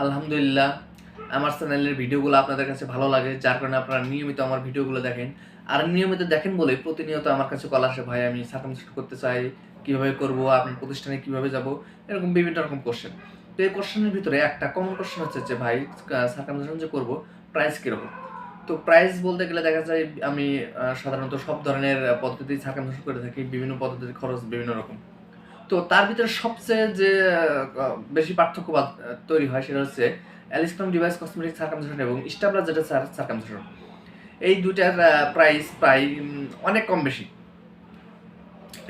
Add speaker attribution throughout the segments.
Speaker 1: আলহামদুলিল্লাহ, আমার চ্যানেলের ভিডিওগুলো আপনাদের কাছে ভালো লাগে, যার কারণে আপনারা নিয়মিত আমার ভিডিওগুলো দেখেন। আর নিয়মিত দেখেন বলে প্রতিনিয়ত আমার কাছে কল আসে, ভাই, আমি সার্কামসিশন করতে চাই, কীভাবে করব, আপনার প্রতিষ্ঠানে কীভাবে যাব? এরকম বিভিন্ন রকম কোশ্চেন তো এই কোশ্চেনের ভিতরে একটা কমন কোশ্চেন হচ্ছে যে, ভাই সার্কামসিশন যে করব প্রাইস কীরকম? তো প্রাইস বলতে গেলে দেখা যায়, আমি সাধারণত সব ধরনের পদ্ধতি সার্কামসিশন করে থাকি, বিভিন্ন পদ্ধতির খরচ বিভিন্ন রকম। তো তার ভিতরে সবচেয়ে যে বেশি পার্থক্য তৈরি হয় সেটা হচ্ছে অ্যালিস্ট্রম ডিভাইস কসমেটিক সার্কামসিশন এবং স্টাবলার যেটা সার্কামসিশন। এই দুইটার প্রাইস প্রায় অনেক কম বেশি।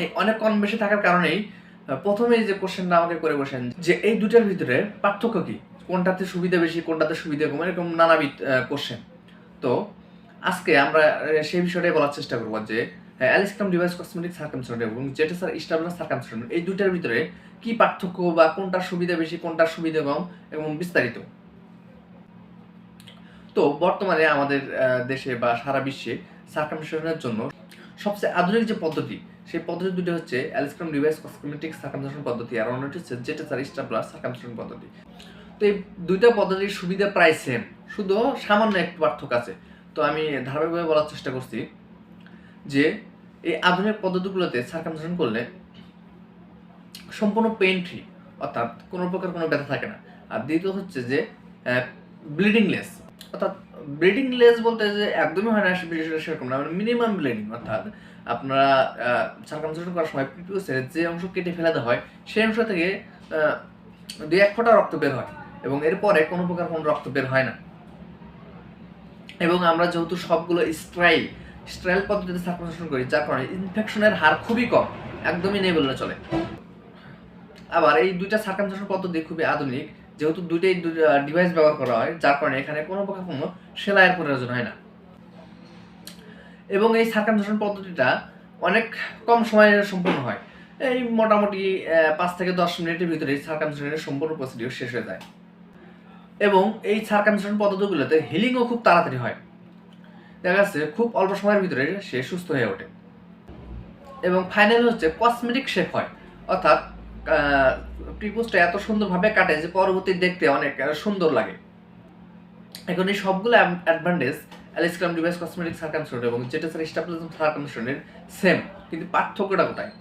Speaker 1: এই অনেক কম বেশি থাকার কারণেই আহ, প্রথমেই যে কোশ্চেনটা আমাকে করে বসেন যে এই দুটার ভিতরে পার্থক্য কি? কোনটাতে সুবিধা বেশি কোনটাতে সুবিধা কম এরকম নানাবিধ কোশ্চেন তো আজকে আমরা সেই বিষয়টাই বলার চেষ্টা করব যে অ্যালিস্ট্রম ডিভাইস কসমেটিক সার্কামসিশন এবং যেটা স্যার স্টাবলার সার্কামসিশন এই দুটার ভিতরে কি পার্থক্য বা কোনটার সুবিধা বেশি, কোনটার সুবিধা কম এবং বিস্তারিত? তো বর্তমানে আমাদের দেশে বা সারা বিশ্বে সার্কামসিশনের জন্য সবচেয়ে আধুনিক যে পদ্ধতি, সেই পদ্ধতি দুটো হচ্ছে অ্যালিস্ট্রম ডিভাইস কসমেটিক সার্কামসিশন পদ্ধতি আর অন্যটি হচ্ছে যেটা স্যার স্টাবলার সার্কামসিশন পদ্ধতি। তো এই দুইটা পদ্ধতির সুবিধা প্রায় সেম শুধু সামান্য একটু পার্থক্য আছে। তো আমি ধারাবাহিকভাবে বলার চেষ্টা করছি যে এই আধুনিক পদ্ধতিগুলোতে সার্কামসিশন করলে সম্পূর্ণ পেইন ফ্রি অর্থাৎ কোনো প্রকার কোনো ব্যথা থাকে না। আর দ্বিতীয় হচ্ছে যে ব্লিডিং লেস অর্থাৎ ব্লিডিং লেস বলতে যে একদমই হয় না সেরকম না মানে মিনিমাম ব্লিডিং অর্থাৎ আপনারা সার্কামসিশন করার সময় পিপিউসের যে অংশ কেটে ফেলাতে হয়, সেই অংশ থেকে দুই এক ফোঁটা রক্ত বের হয় এবং এরপরে কোনো প্রকার কোনো রক্ত বের হয় না। এবং আমরা যেহেতু সবগুলো স্ট্রাইল স্ট্রাইল পদ্ধতিতে সার্কামসিশন করি, যার কারণে ইনফেকশনের হার খুবই কম, একদমই নেই বললে চলে। আবার এই দুইটা সার্কামসিশন পদ্ধতি খুবই আধুনিক, যেহেতু দুইটাই ডিভাইস ব্যবহার করা হয়, যার কারণে এখানে কোনো প্রকার কোনো সেলাইয়ের প্রয়োজন হয় না। এবং এই সার্কামসিশন পদ্ধতিটা অনেক কম সময়ে সম্পূর্ণ হয়। এই মোটামুটি পাঁচ থেকে দশ মিনিটের ভিতরে সার্কামসিশনের সম্পূর্ণ প্রসিডিউর শেষ হয়ে যায়। এবং এই সার্কামসিশন পদ্ধতিগুলোতে হিলিংও খুব তাড়াতাড়ি হয়। দেখা যাচ্ছে খুব অল্প সময়ের ভিতরে সে সুস্থ হয়ে ওঠে। এবং ফাইনাল হচ্ছে কসমেটিক শেপ হয়। অর্থাৎ প্রিপোজটা এত সুন্দরভাবে কাটে যে পরবর্তী দেখতে অনেক সুন্দর লাগে। এখন এই সবগুলো অ্যাডভান্টেজ অ্যালিসক্রাম ডিভাইস কসমেটিক সার্কামশন এবং যেটা স্যার স্টাবলিজম সার্কামশনের সেম কিন্তু পার্থক্যটা কোথায়?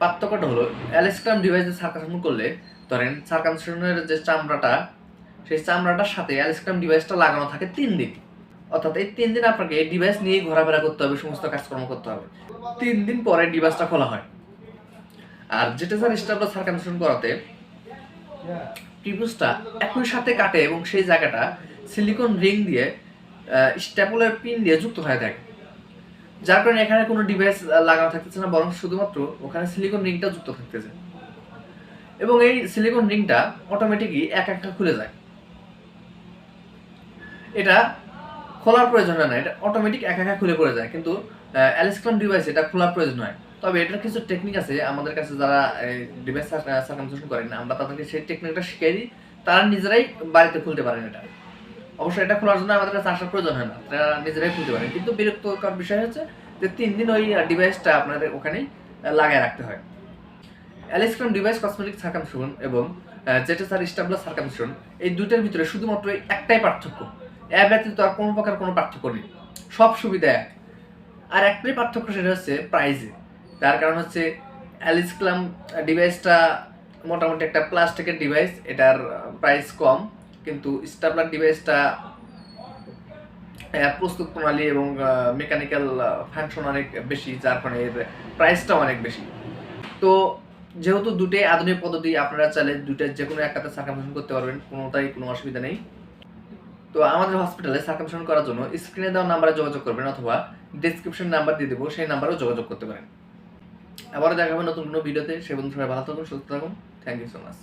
Speaker 1: পার্থক্যটা হলো অ্যালিস্ক্রাম ডিভাইসে সার্কামশন করলে, ধরেন সার্কামশনের যে চামড়াটা, সেই চামড়াটার সাথে অ্যালিসক্রাম ডিভাইসটা লাগানো থাকে তিন দিন অর্থাৎ এই তিন দিন আপনাকে এই ডিভাইস নিয়েই ঘোরাফেরা করতে হবে, সমস্ত কাজকর্ম করতে হবে। তিন দিন পরে ডিভাইসটা খোলা হয়। আর যেটা স্যার স্টাবলার সার্কামশন করাতে, ত্রিভুজটা একই সাথে কাটে এবং সেই জায়গাটা সিলিকন রিং দিয়ে স্ট্যাপলার পিন দিয়ে যুক্ত হয়ে থাকে। যার কারণে এখানে কোনো ডিভাইস লাগানো থাকতেছে না, বরং শুধুমাত্র ওখানে সিলিকন রিংটা যুক্ত থাকতেছে। এবং এই সিলিকন রিংটা অটোমেটিকই এক একটা খুলে যায়। এটা খোলার প্রয়োজন হয় না এটা অটোমেটিক একা একা খুলে পড়ে যায়, কিন্তু অ্যালিসক্রাম ডিভাইস এটা খোলার প্রয়োজন হয় তবে এটার কিছু টেকনিক আছে, আমাদের কাছে যারা ডিভাইস সার্কামসিশন করেন, আমরা তাদেরকে সেই টেকনিকটা শিখিয়ে দিই, তারা নিজেরাই বাড়িতে খুলতে পারেন এটা। অবশ্যই এটা খোলার জন্য আমাদের কাছে আসার প্রয়োজন হয় না, তারা নিজেরাই খুলতে পারেন। কিন্তু বিরক্তকর বিষয় হচ্ছে যে তিন দিন ওই ডিভাইসটা আপনাদের ওখানেই লাগায় রাখতে হয়। অ্যালিসক্রাম ডিভাইস কসমেটিক সার্কামসিশন এবং যেটা স্যার স্টাবলার সার্কামসিশন এই দুইটার ভিতরে শুধুমাত্র একটাই পার্থক্য। এর ব্যতীত আর কোনো প্রকার কোনো পার্থক্য নেই। সব সুবিধা এক। আর একটাই পার্থক্য সেটা হচ্ছে প্রাইজে তার কারণ হচ্ছে অ্যালিসক্লাম ডিভাইসটা মোটামুটি একটা প্লাস্টিকের ডিভাইস এটার প্রাইস কম। কিন্তু স্টাবলার ডিভাইসটা প্রস্তুত প্রণালী এবং মেকানিক্যাল ফাংশন অনেক বেশি, যার কারণে এর প্রাইসটাও অনেক বেশি। তো যেহেতু দুটোই আধুনিক পদ্ধতি, আপনারা চাইলে দুটো যে কোনো একটাতে সার্কামশন করতে পারবেন, কোনোটাই কোনো অসুবিধা নেই। তো আমাদের হসপিটালে সার্কামশন করার জন্য স্ক্রিনে দেওয়া নাম্বারে যোগাযোগ করবেন অথবা ডিসক্রিপশন নাম্বার দিয়ে দেবো, সেই নাম্বারেও যোগাযোগ করতে পারেন। আবারও দেখাবেন নতুন কোনো ভিডিওতে সে বন্ধু সবাই ভালো থাকুন, সুস্থ থাকুন। Thank you so much